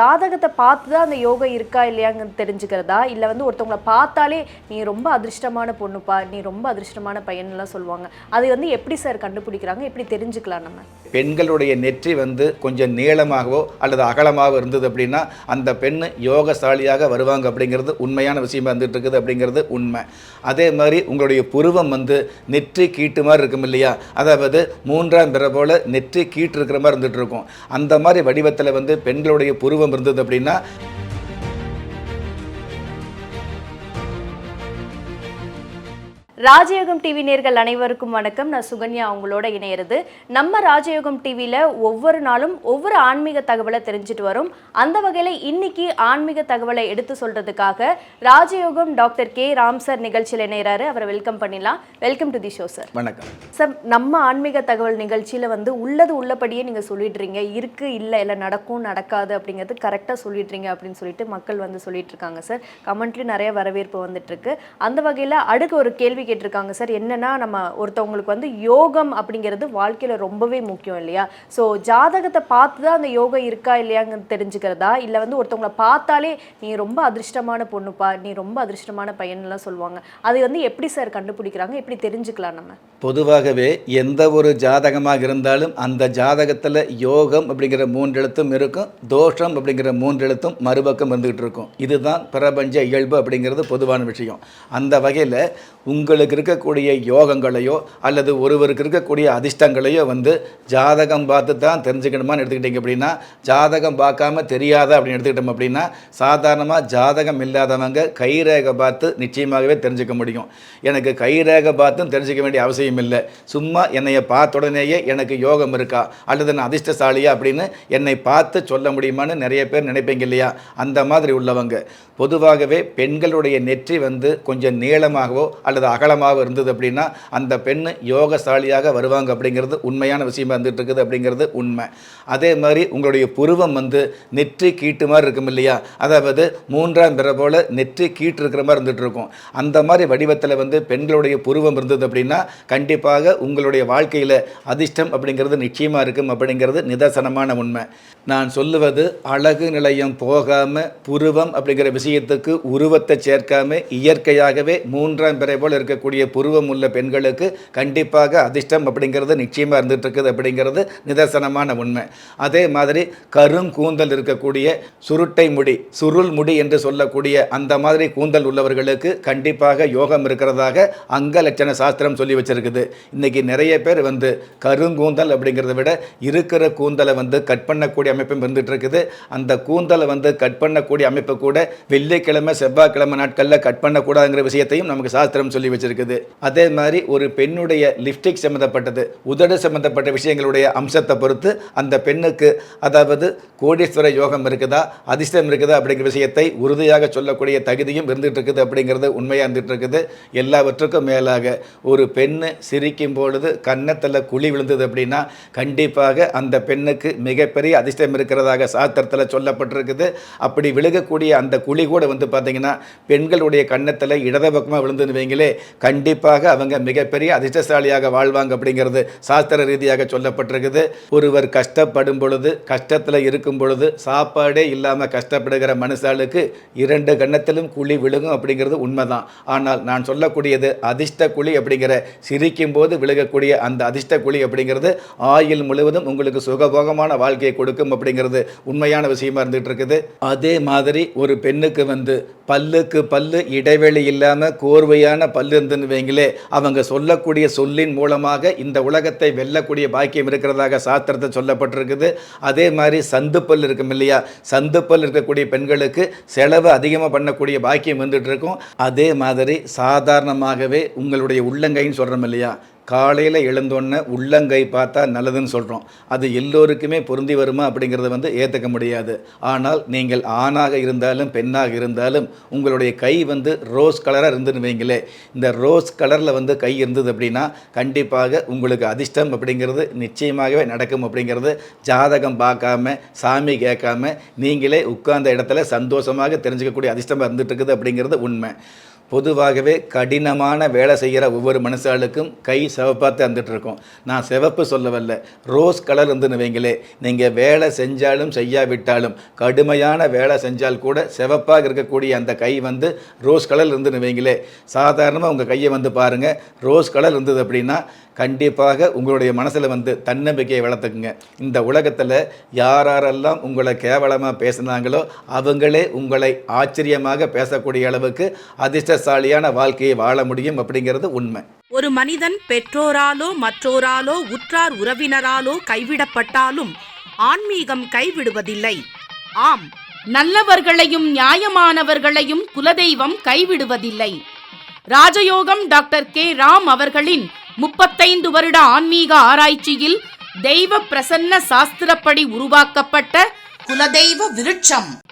ஜாதகத்தை பார்த்து தான் அந்த யோகம் இருக்கா இல்லையாங்கன்னு தெரிஞ்சுக்கிறதா? இல்லை வந்து ஒருத்தவங்களை பார்த்தாலே நீ ரொம்ப அதிர்ஷ்டமான பொண்ணுப்பா நீ ரொம்ப அதிர்ஷ்டமான பையன்லாம் சொல்லுவாங்க. அது வந்து எப்படி சார் கண்டுபிடிக்கிறாங்க? எப்படி தெரிஞ்சுக்கலாம் நம்ம? பெண்களுடைய நெற்றி வந்து கொஞ்சம் நீளமாகவோ அல்லது அகலமாகவோ இருந்தது அப்படின்னா அந்த பெண் யோகசாலியாக வருவாங்க அப்படிங்கிறது உண்மையான விஷயமா இருந்துட்டு இருக்குது அப்படிங்கிறது உண்மை. அதே மாதிரி உங்களுடைய புருவம் வந்து நெற்றி கீட்டு மாதிரி இருக்கும் இல்லையா? அதாவது மூன்றாம் பிற போல நெற்றி கீட்டு இருக்கிற மாதிரி இருந்துட்டு இருக்கும் அந்த மாதிரி வடிவத்தில் வந்து பெண்களுடைய புருவம் இருந்தது அப்படின்னா ராஜயோகம் டிவி நேர்கள் அனைவருக்கும் வணக்கம். நான் சுகன்யா அவங்களோட இணையிறது. நம்ம ராஜயோகம் டிவியில் ஒவ்வொரு நாளும் ஒவ்வொரு ஆன்மீக தகவலை தெரிஞ்சுட்டு வரும். அந்த வகையில் இன்னைக்கு ஆன்மீக தகவலை எடுத்து சொல்றதுக்காக ராஜயோகம் டாக்டர் கே. ராம் சார் நிகழ்ச்சியில் இணைகிறாரு அவரை வெல்கம் பண்ணிடலாம். Welcome to the show sir வணக்கம். சார் நம்ம ஆன்மீக தகவல் நிகழ்ச்சியில் வந்து உள்ளது உள்ளபடியே நீங்கள் சொல்லிடுறீங்க இருக்கு இல்லை இல்லை நடக்கும் நடக்காது அப்படிங்கிறது கரெக்டாக சொல்லிடுறீங்க அப்படின்னு சொல்லிட்டு மக்கள் வந்து சொல்லிட்டு இருக்காங்க சார் கமெண்ட்லேயும் நிறைய வரவேற்பு வந்துட்டு இருக்கு அந்த வகையில் அடுக்கு ஒரு கேள்வி கேட்டிருக்காங்க. சார் என்னன்னா நம்ம ஒருத்தவங்களுக்கு வந்து யோகம் அப்படிங்கிறது வாழ்க்கையில் ரொம்பவே முக்கியம் இல்லையா? ஸோ ஜாதகத்தை பார்த்து தான் அந்த யோகம் இருக்கா இல்லையாங்கிறது தெரிஞ்சுக்கிறதா? இல்லை வந்து ஒருத்தவங்கள பார்த்தாலே நீ ரொம்ப அதிர்ஷ்டமான பொண்ணுப்பா நீ ரொம்ப அதிர்ஷ்டமான பையன்லாம் சொல்லுவாங்க. அது வந்து எப்படி சார் கண்டுபிடிக்கிறாங்க? எப்படி தெரிஞ்சுக்கலாம் நம்ம? பொதுவாகவே எந்த ஒரு ஜாதகமாக இருந்தாலும் அந்த ஜாதகத்தில் யோகம் அப்படிங்கிற மூன்று எழுத்தும் இருக்கும் தோஷம் அப்படிங்கிற மூன்று எழுத்தும் மறுபக்கம் இருந்துகிட்டு இருக்கும். இதுதான் பிரபஞ்ச இயல்பு அப்படிங்கிறது பொதுவான விஷயம். அந்த வகையில் உங்களுக்கு இருக்கக்கூடிய யோகங்களையோ அல்லது ஒருவருக்கு இருக்கக்கூடிய அதிர்ஷ்டங்களையோ வந்து ஜாதகம் பார்த்து தான் தெரிஞ்சுக்கணுமான்னு எடுத்துக்கிட்டிங்க அப்படின்னா ஜாதகம் பார்க்காம தெரியாத அப்படின்னு எடுத்துக்கிட்டோம் அப்படின்னா சாதாரணமாக ஜாதகம் இல்லாதவங்க கைரேகை பார்த்து நிச்சயமாகவே தெரிஞ்சுக்க முடியும். எனக்கு கைரேகை பார்த்தும் தெரிஞ்சுக்க வேண்டிய அவசியம் இல்லை. சும்மா என்னையை பார்த்த உடனேயே எனக்கு யோகம் இருக்கா? அல்லது நான் அதிர்ஷ்டசாலியா அப்படின்னு என்னை பார்த்து சொல்ல முடியுமான்னு நிறைய பேர் நினைப்பீங்க இல்லையா? அந்த மாதிரி உள்ளவங்க. பொதுவாகவே பெண்களுடைய நெற்றி வந்து கொஞ்சம் நீளமாகவோ அல்லது அகலமாகவோ இருந்தது அப்படின்னா அந்த பெண் யோகசாலியாக வருவாங்க அப்படிங்கிறது உண்மையான விஷயமா இருந்துட்டு இருக்குது அப்படிங்கிறது உண்மை. அதே மாதிரி உங்களுடைய புருவம் வந்து நெற்றி கீட்டு மாதிரி இருக்கும் இல்லையா? அதாவது மூன்றாம் பிற போல் நெற்றி கீட்டு இருக்கிற மாதிரி இருந்துட்டு இருக்கும் அந்த மாதிரி வடிவத்தில் வந்து பெண்களுடைய புருவம் இருந்தது அப்படின்னா கண்டிப்பாக உங்களுடைய வாழ்க்கையில் அதிர்ஷ்டம் அப்படிங்கிறது நிச்சயமாக இருக்கும் அப்படிங்கிறது நிதர்சனமான உண்மை. நான் சொல்லுவது அழகு நிலையம் போகாமல் புருவம் அப்படிங்கிற விஷயத்துக்கு உருவத்தை சேர்க்காமல் இயற்கையாகவே மூன்றாம் பிறை போல் இருக்கக்கூடிய புருவம் உள்ள பெண்களுக்கு கண்டிப்பாக அதிர்ஷ்டம் அப்படிங்கிறது நிச்சயமாக இருந்துகிட்டு இருக்குது அப்படிங்கிறது நிதர்சனமான உண்மை. அதே மாதிரி கருங்கூந்தல் இருக்கக்கூடிய சுருட்டை முடி சுருள் முடி என்று சொல்லக்கூடிய அந்த மாதிரி கூந்தல் உள்ளவர்களுக்கு கண்டிப்பாக யோகம் இருக்கிறதாக அங்கலட்சண சாஸ்திரம் சொல்லி வச்சிருக்குது. இன்றைக்கி நிறைய பேர் வந்து கருங்கூந்தல் அப்படிங்கிறத விட இருக்கிற கூந்தலை வந்து கட் பண்ணக்கூடிய அமைப்பும் இருந்துகிட்டு இருக்குது அந்த கூந்தலை வந்து கட் பண்ணக்கூடிய அமைப்பு கூட வெள்ளிக்கிழமை செவ்வாய்க்கிழமை நாட்களில் கட் பண்ணக்கூடாதுங்கிற விஷயத்தையும் நமக்கு சாஸ்திரம் சொல்லி வச்சிருக்குது. அதே மாதிரி ஒரு பெண்ணுடைய லிப்டிக் சம்மந்தப்பட்டது உதடு சம்மந்தப்பட்ட விஷயங்களுடைய அம்சத்தை பொறுத்து அந்த பெண்ணுக்கு அதாவது கோடீஸ்வர யோகம் இருக்குதா அதிர்ஷ்டம் இருக்குதா அப்படிங்கிற விஷயத்தை உறுதியாக சொல்லக்கூடிய தகுதியும் இருந்துகிட்டு இருக்குது அப்படிங்கிறது உண்மையாக இருந்துகிட்டு இருக்குது எல்லாவற்றுக்கும் மேலாக ஒரு பெண்ணு சிரிக்கும் பொழுது கன்னத்தில் குழி விழுந்தது அப்படின்னா கண்டிப்பாக அந்த பெண்ணுக்கு மிகப்பெரிய அதிர்ஷ்டம் இருக்கிறதாக சாஸ்திரத்தில் சொல்லப்பட்டிருக்குது. அப்படி விழுகக்கூடிய அந்த குழி கூட வந்து பார்த்திங்கன்னா பெண்களுடைய கன்னத்தில் இடது பக்கமாக விழுந்துன்னு வைங்களே கண்டிப்பாக அவங்க மிகப்பெரிய அதிர்ஷ்டசாலியாக வாழ்வாங்க அப்படிங்கிறது சாஸ்திர ரீதியாக சொல்லப்பட்டிருக்குது. ஒருவர் கஷ்டப்படும் பொழுது கஷ்டத்தில் இருக்கும் பொழுது சாப்பாடே இல்லாமல் கஷ்டப்படுகிற மனுஷாளுக்கு இரண்டு கன்னத்திலும் குழி விழுகும் அப்படிங்கிறது உண்மைதான். ஆனால் நான் சொல்லக்கூடியது அதிர்ஷ்ட குழி அப்படிங்கிற சிரிக்கும் போது விழுகக்கூடிய அந்த அதிர்ஷ்ட குழி அப்படிங்கிறது ஆயுள் முழுவதும் உங்களுக்கு சுகபோகமான வாழ்க்கையை கொடுக்கும் அப்படிங்கிறது உண்மையான விஷயமா இருந்துட்டு இருக்குது அதே மாதிரி ஒரு பெண்ணுக்கு வந்து பல்லுக்கு பல்லு இடைவெளி இல்லாமல் கோர்வையான பல்லு இருந்துன்னு வைங்களே அவங்க சொல்லக்கூடிய சொல்லின் மூலமாக இந்த உலகத்தை வெல்லக்கூடிய பாக்கியம் இருக்கிறதாக சாஸ்திரத்தை சொல்லப்பட்டிருக்குது. அதே மாதிரி சந்துப்பல் இருக்கும் இல்லையா? சந்துப்பல் இருக்கக்கூடிய பெண்களுக்கு செலவு அதிகமாக பண்ணக்கூடிய பாக்கியம் வந்துட்டு இருக்கும். அதே மாதிரி சாதாரணமாகவே உங்களுடைய உள்ளங்கைன்னு சொல்கிறோம் இல்லையா? காலையில் எழுந்தோன்னே உள்ளங்கை பார்த்தா நல்லதுன்னு சொல்கிறோம் அது எல்லோருக்குமே பொருந்தி வருமா அப்படிங்கிறத வந்து ஏற்றுக்க முடியாது. ஆனால் நீங்கள் ஆணாக இருந்தாலும் பெண்ணாக இருந்தாலும் உங்களுடைய கை வந்து ரோஸ் கலராக இருந்துன்னு வைங்களே இந்த ரோஸ் கலரில் வந்து கை இருந்தது அப்படின்னா கண்டிப்பாக உங்களுக்கு அதிர்ஷ்டம் அப்படிங்கிறது நிச்சயமாகவே நடக்கும் அப்படிங்கிறது ஜாதகம் பார்க்காம சாமி கேட்காம நீங்களே உட்கார்ந்த இடத்துல சந்தோஷமாக தெரிஞ்சுக்கக்கூடிய அதிர்ஷ்டமாக இருந்துட்டு இருக்குது அப்படிங்கிறது உண்மை. பொதுவாகவே கடினமான வேலை செய்கிற ஒவ்வொரு மனுஷாளுக்கும் கை சிவப்பாக தந்துட்டு இருக்கும் நான் சிவப்பு சொல்ல வரல ரோஸ் கலர் இருந்துன்னு வைங்களே நீங்கள் வேலை செஞ்சாலும் செய்யாவிட்டாலும் கடுமையான வேலை செஞ்சால் கூட சிவப்பாக இருக்கக்கூடிய அந்த கை வந்து ரோஸ் கலர் இருந்துன்னு வைங்களே சாதாரணமாக உங்கள் கையை வந்து பாருங்கள் ரோஸ் கலர் இருந்தது அப்படின்னா கண்டிப்பாக உங்களுடைய மனசில் வந்து தன்னம்பிக்கையை வளர்த்துக்குங்க. இந்த உலகத்தில் யாரெல்லாம் உங்களை கேவலமாக பேசுனாங்களோ அவங்களே உங்களை ஆச்சரியமாக பேசக்கூடிய அளவுக்கு அதிர்ஷ்ட அதிர்ஷ்டசாலியான வாழ்க்கையை வாழ முடியும் அப்படிங்கிறது உண்மை. ஒரு மனிதன் பெற்றோராலோ மற்றோராலோ உற்றார் உறவினராலோ கைவிடப்பட்டாலும் ஆன்மீகம் கைவிடுவதில்லை. ஆம் நல்லவர்களையும் நியாயமானவர்களையும் குலதெய்வம் கைவிடுவதில்லை. ராஜயோகம் டாக்டர் கே. ராம் அவர்களின் முப்பத்தைந்து வருட ஆன்மீக ஆராய்ச்சியில் தெய்வ பிரசன்ன சாஸ்திரப்படி உருவாக்கப்பட்ட குலதெய்வ விருட்சம்.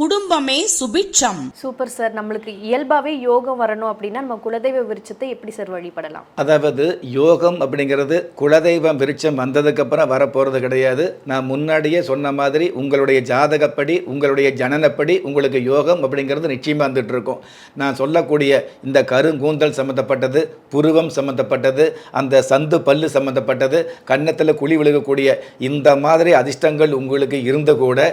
குடும்பமே சுபிட்சம். சூப்பர் சார் நம்மளுக்கு இயல்பாகவே யோகம் வரணும் அப்படின்னா நம்ம குலதெய்வ விருட்சத்தை எப்படி சார் வழிபடலாம்? அதாவது யோகம் அப்படிங்கிறது குலதெய்வம் விருட்சம் வந்ததுக்கப்புறம் வரப்போகிறது கிடையாது. நான் முன்னாடியே சொன்ன மாதிரி உங்களுடைய ஜாதகப்படி உங்களுடைய ஜனனப்படி உங்களுக்கு யோகம் அப்படிங்கிறது நிச்சயமாக வந்துட்டு இருக்கும். நான் சொல்லக்கூடிய இந்த கருங்கூந்தல் சம்மந்தப்பட்டது புருவம் சம்மந்தப்பட்டது அந்த சந்து பல்லு சம்மந்தப்பட்டது கன்னத்தில் குழி விழுகக்கூடிய இந்த மாதிரி அதிர்ஷ்டங்கள் உங்களுக்கு இருந்து கூட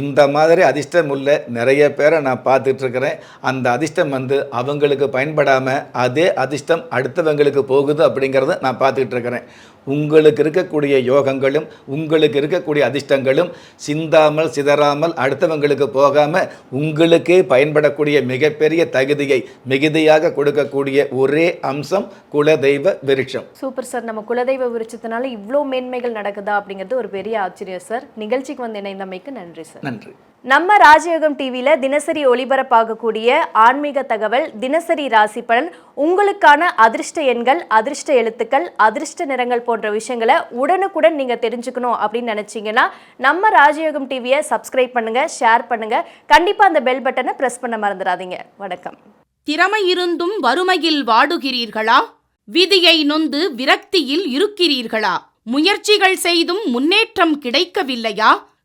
இந்த மாதிரி அதிர்ஷ்டம் உள்ள நிறைய பேரை நான் பார்த்துட்ருக்கிறேன். அந்த அதிர்ஷ்டம் வந்து அவங்களுக்கு பயன்படாமல் அதே அதிர்ஷ்டம் அடுத்தவங்களுக்கு போகுது அப்படிங்கிறத நான் பார்த்துக்கிட்டு இருக்கிறேன் உங்களுக்கு இருக்கக்கூடிய யோகங்களும் உங்களுக்கு இருக்கக்கூடிய அதிர்ஷ்டங்களும் சிந்தாமல் சிதறாமல் அடுத்தவங்களுக்கு போகாமல் உங்களுக்கே பயன்படக்கூடிய மிகப்பெரிய தகுதியை மிகுதியாக கொடுக்கக்கூடிய ஒரே அம்சம் குலதெய்வ விருட்சம். Super sir. நம்ம குலதெய்வ விருட்சத்தினால இவ்வளோ மேன்மைகள் நடக்குதா அப்படிங்கிறது ஒரு பெரிய ஆச்சரியம் சார். நிகழ்ச்சிக்கு வந்து இணைந்தமைக்கு நன்றி சார். நன்றி. நம்ம ராஜயோகம் டிவியில் தினசரி ஒளிபரப்பாகக்கூடிய ஆன்மீக தகவல் தினசரி ராசி பலன் உங்களுக்கான அதிர்ஷ்ட எண்கள் அதிர்ஷ்ட எழுத்துக்கள் அதிர்ஷ்ட நிறங்கள் போன்ற விஷயங்களை உடனுக்குடன் நீங்கள் தெரிஞ்சுக்கணும் அப்படின்னு நினச்சிங்கன்னா நம்ம ராஜயோகம் டிவியை சப்ஸ்கிரைப் பண்ணுங்கள் ஷேர் பண்ணுங்கள் கண்டிப்பாக அந்த பெல் பட்டனை ப்ரெஸ் பண்ண மறந்துடாதீங்க. வணக்கம். திறமை இருந்தும் வறுமையில் வாடுகிறீர்களா? விதியை நொந்து விரக்தியில் இருக்கிறீர்களா? முயற்சிகள் செய்தும் முன்னேற்றம் கிடைக்கவில்லையா?